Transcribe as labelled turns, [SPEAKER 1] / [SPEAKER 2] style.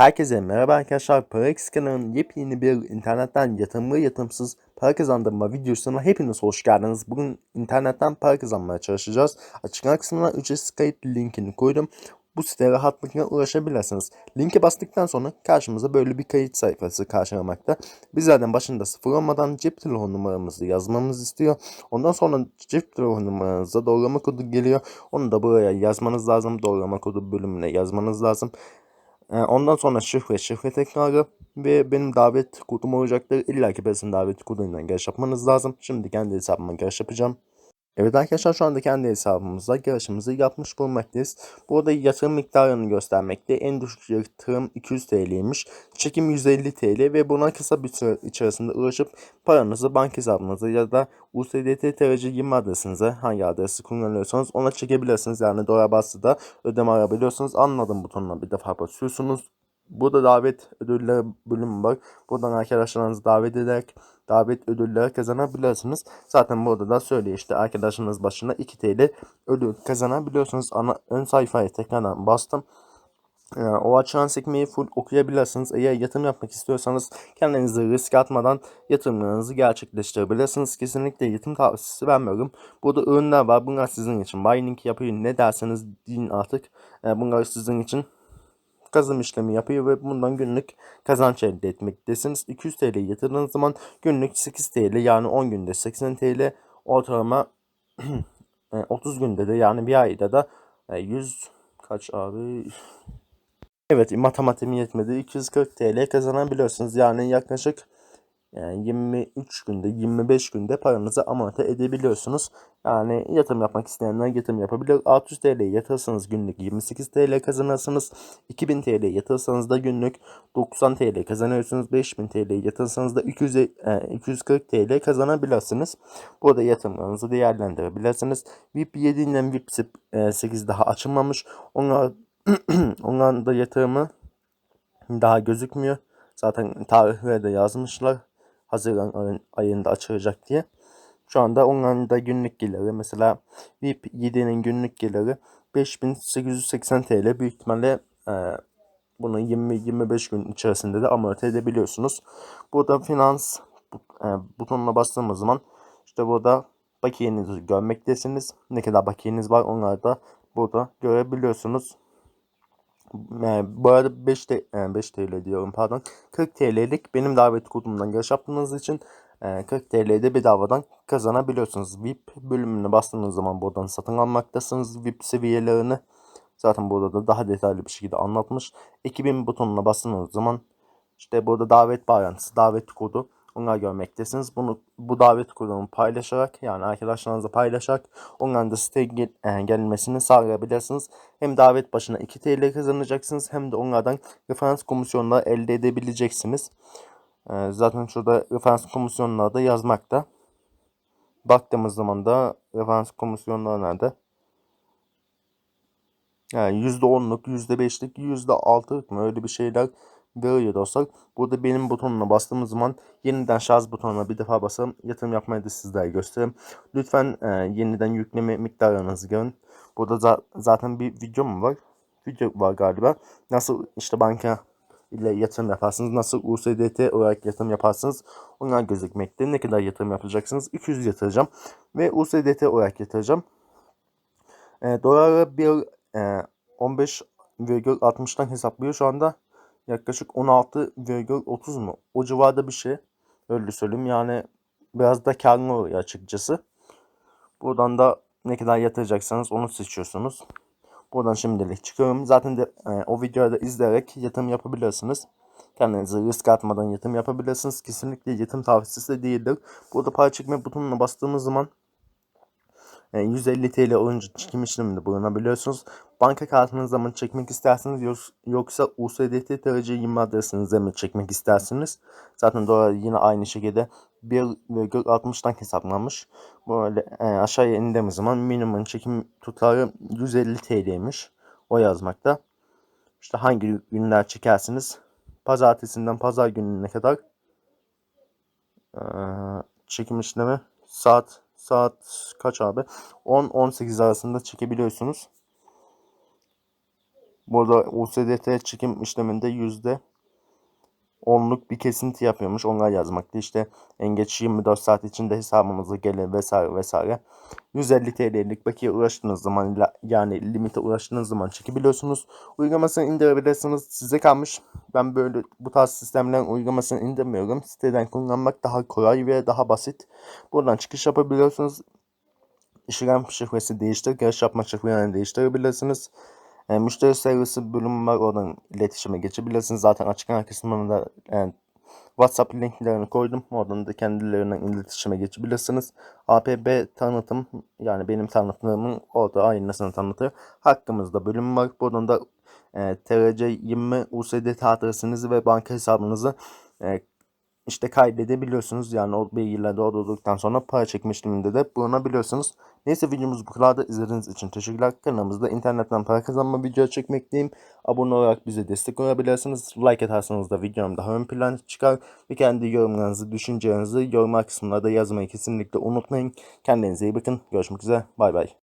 [SPEAKER 1] Herkese merhaba arkadaşlar. Parax kanalının yepyeni bir internetten yatırımlı yatırımsız para kazandırma videosuna hepiniz hoş geldiniz. Bugün internetten para kazanmaya çalışacağız. Açıklama kısmına ücretsiz kayıt linkini koydum. Bu siteye rahatlıkla ulaşabilirsiniz. Linke bastıktan sonra karşımıza böyle bir kayıt sayfası karşılamakta. Bizlerden başında sıfır olmadan cep telefon numaramızı yazmamız istiyor. Ondan sonra cep telefon numaranıza doğrulama kodu geliyor. Onu da buraya yazmanız lazım. Doğrulama kodu bölümüne yazmanız lazım. Ee, Ondan sonra şifre, şifre tekrarı ve benim davet kodum olacaktır. İlla ki besin davet koduyla giriş yapmanız lazım. Şimdi kendi hesabıma giriş yapacağım. Evet arkadaşlar şu anda kendi hesabımızda girişimizi yapmış bulunmaktayız. Burada yatırım miktarını göstermekte. En düşük yatırım 200 TL'ymiş. Çekim 150 TL ve buna kısa bir süre içerisinde ulaşıp paranızı banka hesabınıza ya da USDT TRC 20 adresinize hangi adresi kullanıyorsanız ona çekebilirsiniz. Yani dolar bastı da ödeme arabiliyorsunuz. Anladım butonuna bir defa basıyorsunuz. Burada davet ödülleri bölümü var. Buradan arkadaşlarınızı davet ederek davet ödülleri kazanabilirsiniz. Zaten burada da söylüyor işte arkadaşınız başına 2 TL ödül kazanabiliyorsunuz. Ana ön sayfaya tekrardan bastım. Ee, o açılan sekmeyi full okuyabilirsiniz. Eğer yatırım yapmak istiyorsanız kendinizi risk atmadan yatırımlarınızı gerçekleştirebilirsiniz. Kesinlikle yatırım tavsiyesi vermiyorum. Burada ürünler var. Bunlar sizin için. Buying yapıyor. Ne derseniz deyin artık. Ee, bunlar sizin için kazım işlemi yapıyor ve bundan günlük kazanç elde etmektesiniz. 200 TL yatırdığınız zaman günlük 8 TL yani 10 günde 80 TL ortalama e, 30 günde de yani bir ayda da e, 100 kaç abi? Evet matematiğim yetmedi. 240 TL kazanabiliyorsunuz. Yani yaklaşık yani 23 günde 25 günde paranızı amorti edebiliyorsunuz. Yani yatırım yapmak isteyenler yatırım yapabilir. 600 TL yatırırsanız günlük 28 TL kazanırsınız. 2000 TL yatırırsanız da günlük 90 TL kazanıyorsunuz. 5000 TL yatırırsanız da 200, e, 240 TL kazanabilirsiniz. Burada yatırımlarınızı değerlendirebilirsiniz. VIP 7 ile VIP 8 daha açılmamış. Onlar onların da yatırımı daha gözükmüyor. Zaten tarihleri de yazmışlar. Haziran ayın- ayında açılacak diye. Şu anda onların da günlük geliri mesela VIP 7'nin günlük geliri 5880 TL büyük ihtimalle e, bunu 20-25 gün içerisinde de amorti edebiliyorsunuz. Burada finans e, butonuna bastığımız zaman işte burada bakiyenizi görmektesiniz. Ne kadar bakiyeniz var onları da burada görebiliyorsunuz. Yani bu arada 5, te- e, 5 TL diyorum pardon. 40 TL'lik benim davet kodumdan giriş yaptığınız için e, 40 TL'de bedavadan kazanabiliyorsunuz. VIP bölümüne bastığınız zaman buradan satın almaktasınız VIP seviyelerini. Zaten burada da daha detaylı bir şekilde anlatmış. 2000 butonuna bastığınız zaman işte burada davet bağlantısı, davet kodu onlar görmektesiniz. Bunu bu davet kodunu paylaşarak yani arkadaşlarınızla paylaşarak onların da siteye e, gelmesini sağlayabilirsiniz. Hem davet başına 2 TL kazanacaksınız hem de onlardan referans komisyonları elde edebileceksiniz. E, zaten şurada referans komisyonları da yazmakta. Baktığımız zaman da referans komisyonları nerede? Yani %10'luk, %5'lik, %6'lık mı öyle bir şeyler veriyor dostlar. Burada benim butonuna bastığımız zaman yeniden şarj butonuna bir defa basalım. Yatırım yapmayı da sizlere göstereyim. Lütfen e, yeniden yükleme miktarınızı görün. Burada za- zaten bir video mu var? Video var galiba. Nasıl işte banka ile yatırım yaparsınız. Nasıl USDT olarak yatırım yaparsınız. Onlar gözükmekte. Ne kadar yatırım yapacaksınız? 200 yatıracağım. Ve USDT olarak yatıracağım. E, doları bir e, 15,60'dan hesaplıyor şu anda. Yaklaşık 16,30 mu? O civarda bir şey. Öyle söyleyeyim. Yani biraz da karlı oluyor açıkçası. Buradan da ne kadar yatıracaksanız onu seçiyorsunuz. Buradan şimdilik çıkıyorum. Zaten de e, o videoyu da izleyerek yatırım yapabilirsiniz. Kendinize risk atmadan yatırım yapabilirsiniz. Kesinlikle yatırım tavsiyesi de değildir. Burada para çekme butonuna bastığımız zaman 150 TL olunca çekim işleminde bulunabiliyorsunuz. Banka kartınızla mı çekmek isterseniz yos- yoksa USDT TRC 20 adresinize mi çekmek istersiniz? Zaten dolar yine aynı şekilde 1,60'dan hesaplanmış. Böyle aşağıya indiğimiz zaman minimum çekim tutarı 150 TL'ymiş. O yazmakta. İşte hangi günler çekersiniz? Pazartesinden pazar gününe kadar e, çekim işlemi saat saat kaç abi? 10-18 arasında çekebiliyorsunuz. Burada USDT çekim işleminde yüzde onluk bir kesinti yapıyormuş. Onlar yazmakta. İşte en geç 24 saat içinde hesabımıza gelir vesaire vesaire. 150 TL'lik bakiye ulaştığınız zaman yani limite ulaştığınız zaman çekebiliyorsunuz. Uygulamasını indirebilirsiniz. Size kalmış. Ben böyle bu tarz sistemlerin uygulamasını indirmiyorum. Siteden kullanmak daha kolay ve daha basit. Buradan çıkış yapabiliyorsunuz. İşlem şifresi değiştir. Giriş yapma şifrelerini değiştirebilirsiniz. E, müşteri servisi bölümü var. Oradan iletişime geçebilirsiniz. Zaten açıklama kısmında e, WhatsApp linklerini koydum. Oradan da kendilerinden iletişime geçebilirsiniz. APB tanıtım yani benim tanıtımımın orada aynısını tanıtıyor. Hakkımızda bölüm var. Buradan da e, TRC20 USD adresinizi ve banka hesabınızı e, işte kaydedebiliyorsunuz. Yani o bilgiler de orada olduktan sonra para çekme işleminde de bulunabiliyorsunuz. Neyse videomuz bu kadar da izlediğiniz için teşekkürler. Kanalımızda internetten para kazanma video çekmekteyim. Abone olarak bize destek olabilirsiniz. Like atarsanız da videom daha ön plana çıkar. Ve kendi yorumlarınızı, düşüncelerinizi yorumlar kısmına da yazmayı kesinlikle unutmayın. Kendinize iyi bakın. Görüşmek üzere. Bay bay.